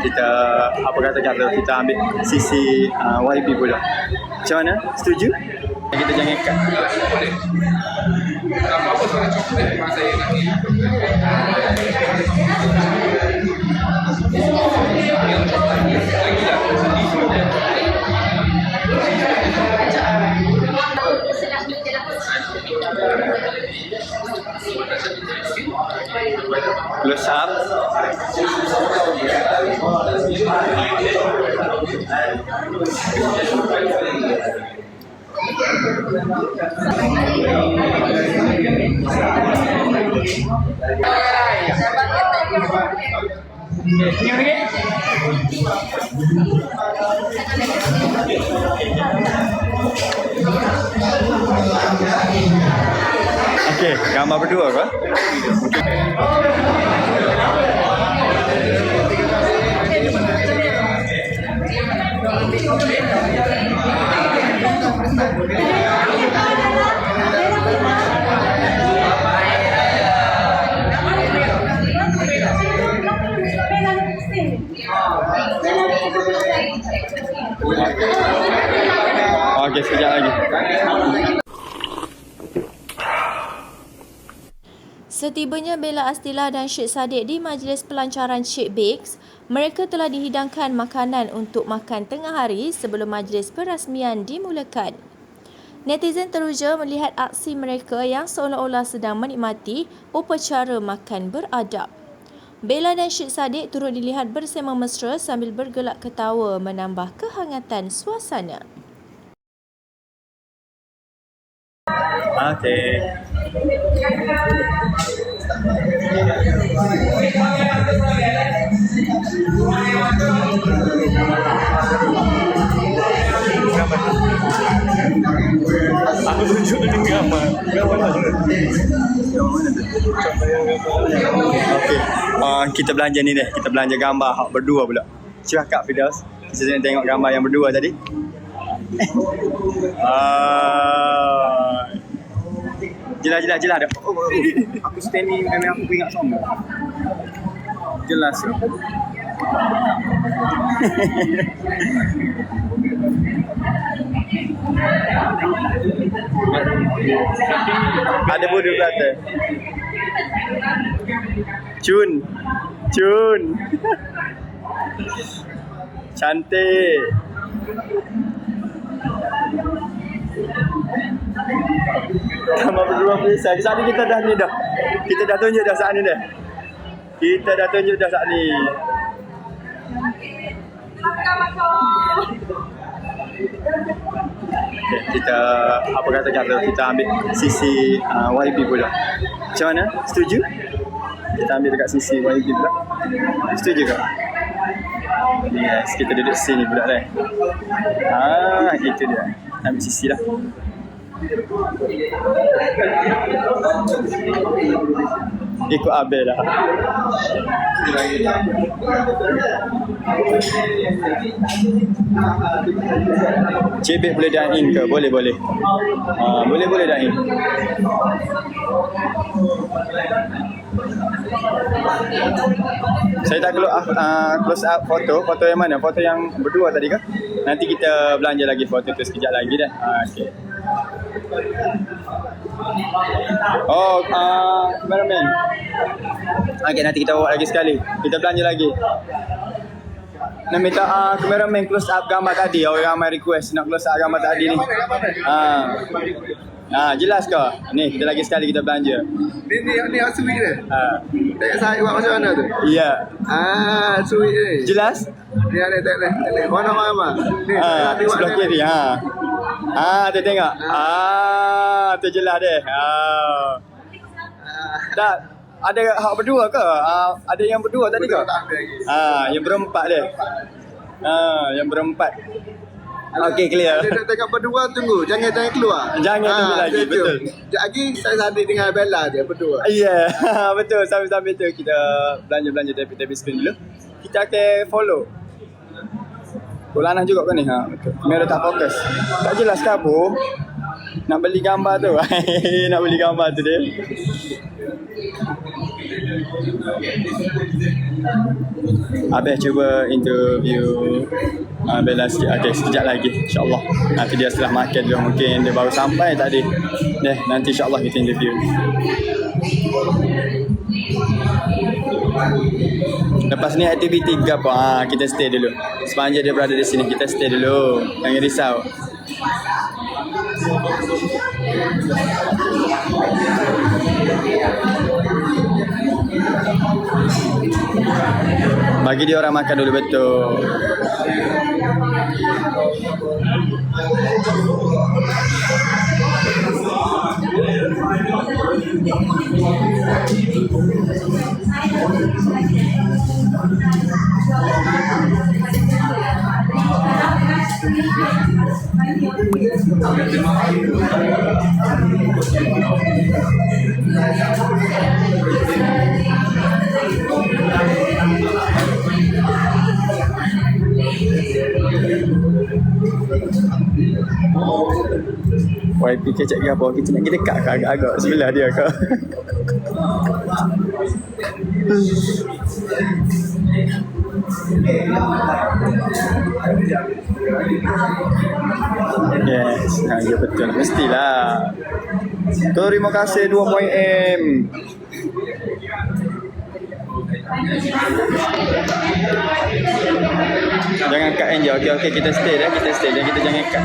kita apa kata kata kita ambil sisi uh, YB pula. Macam mana? Setuju? Kita jangan cut. Close Okey, gambar berdua ke? Okey, sekejap lagi. Setibanya Bella Astila dan Syed Saddiq di majlis pelancaran Syed Bakes, mereka telah dihidangkan makanan untuk makan tengah hari sebelum majlis perasmian dimulakan. Netizen teruja melihat aksi mereka yang seolah-olah sedang menikmati upacara makan beradab. Bella dan Syed Saddiq turut dilihat bersama mesra sambil bergelak ketawa menambah kehangatan suasana. Okey. Aku tunjuk dengan gambar. Gambar mana? Okey. Uh, kita belanja ni deh. Kita belanja gambar hak berdua pula. Silakan Fidaus. Kita nak tengok gambar yang berdua tadi. Ah. Jelas jelas jelas dah. Oh, oh, oh. Aku stand ni memang aku ingat sama. Jelas. Ada bodoh kata. Cun. Cun. Cantik. Gambar berdua perisai. Saat ni kita dah ni dah. Kita dah tunjuk dah saat ni dah. Kita dah tunjuk dah saat ni. Okay, kita apa kata kata kita ambil sisi uh, YB pula. Macam mana? Setuju? Kita ambil dekat sisi YB pula. Setuju ke? Yes, kita duduk sini pula dah. Ah, itu dia. Ambil sisi lah. Ikut Abel lah. Cebek boleh dine in ke? Boleh, boleh. Ah, boleh, boleh dine in. Saya tak keluar uh, close up foto. Foto yang mana? Foto yang berdua tadi ke? Nanti kita belanja lagi foto tu sekejap lagi dah. Uh, okay. Oh, uh, cameraman. Okay, nanti kita bawa lagi sekali. Kita belanja lagi. Nak minta uh, cameraman close up gambar tadi. Orang ramai request nak close up gambar tadi ni. Ah. Ah, jelas ke? Ni, kita lagi sekali kita belanja. Ni ni ni asui dia. Ah. Tak saya buat macam mana tu? Ya. Ah, asui ni. Jelas? Ni ada tak boleh. Mana mana? Ni Ah, sebelah ni. kiri. Ha. Ah, tu tengok. Ah, tu jelas deh. Ah. Ah, Tak ada hak berdua ke? Ah, ada yang berdua tadi ke? betul. Ah, yang berempat deh. Ah, yang berempat. Okey, clear. Dia nak tengok berdua tunggu. Jangan jangan keluar. Jangan tunggu lagi, betul. Sekejap lagi saya sadik dengan Bella dia berdua. Ya, yeah. betul. Sambil-sambil tu kita belanja-belanja tapi-tapi screen dulu. Kita akan follow. Lanang juga kan ni? Ha. Kamera tak fokus. Tak jelas ke apa? Nak beli gambar tu. Nak beli gambar tu dia. Habis cuba interview uh, Bella sikit. Okay, sekejap lagi. InsyaAllah. Nanti dia setelah makan dia mungkin dia baru sampai tadi. Deh, nanti insyaAllah kita interview. Lepas ni aktiviti ke apa? Ha, kita stay dulu. Sepanjang dia berada di sini, kita stay dulu. Jangan risau. Bagi dia orang makan dulu betul. YP kecek ke apa? Kita nak dekat ke agak-agak Sebelah dia ke Yes, ha, ya betul. Mestilah. Terima kasih 2.m. Jangan cut Angel. Okey okey kita stay dah, kita stay. Jangan kita jangan cut.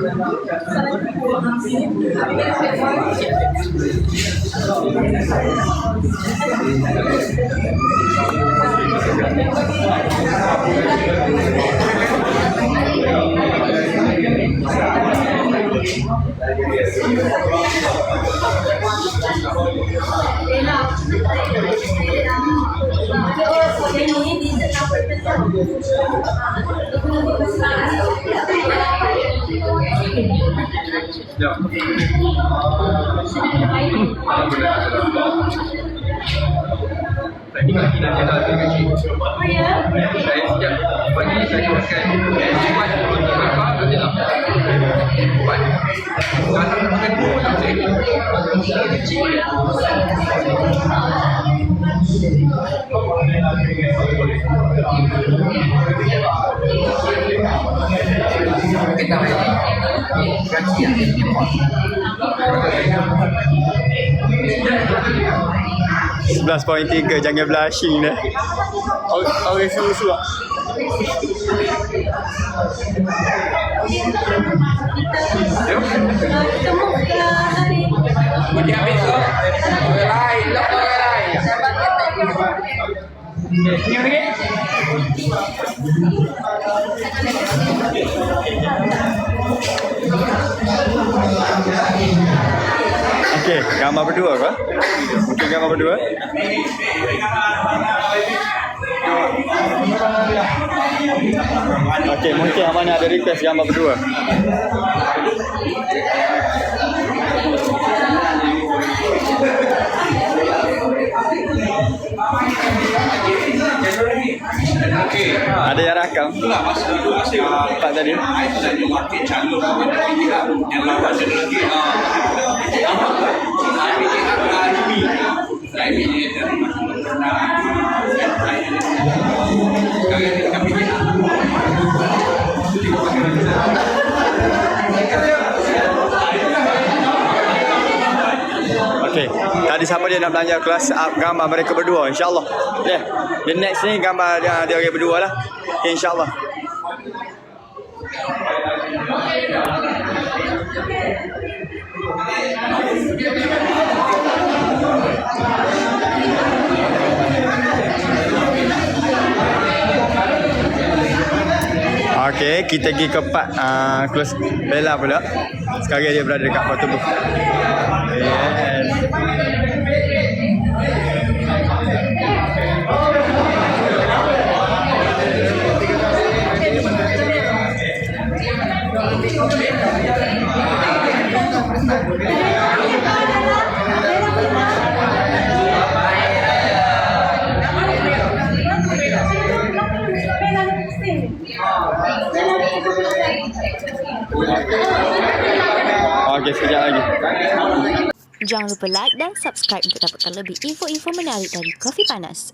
三五七，三五七。Up. Tadi lagi nak jalan dengan kecil. Saya sejak pagi saya makan Jumat roti bakar roti lapar. Jumat. Kalau nak makan dua tak boleh. Saya kecil. Yang ditimpa. 11.3 jangan blushing dah. Orang orang susu. Kemudian besok orang lain, orang lain. Ni lagi? Okey, gambar berdua ke? Mungkin gambar berdua. Okey, mungkin Abang ada request gambar berdua. Okey. Ada yang rakam? Itulah masa masa Empat tadi. dan makin calon yang lawan lagi. ada siapa dia nak belanja kelas up gambar mereka berdua insyaallah yeah. the next ni gambar dia dia orang berdua lah insyaallah Okay, kita pergi ke part ah, uh, close Bella pula. Sekarang dia berada dekat Batu Buku. Yes. Yeah. Okey, sekejap lagi. Jangan lupa like dan subscribe untuk dapatkan lebih info-info menarik dari Kopi Panas.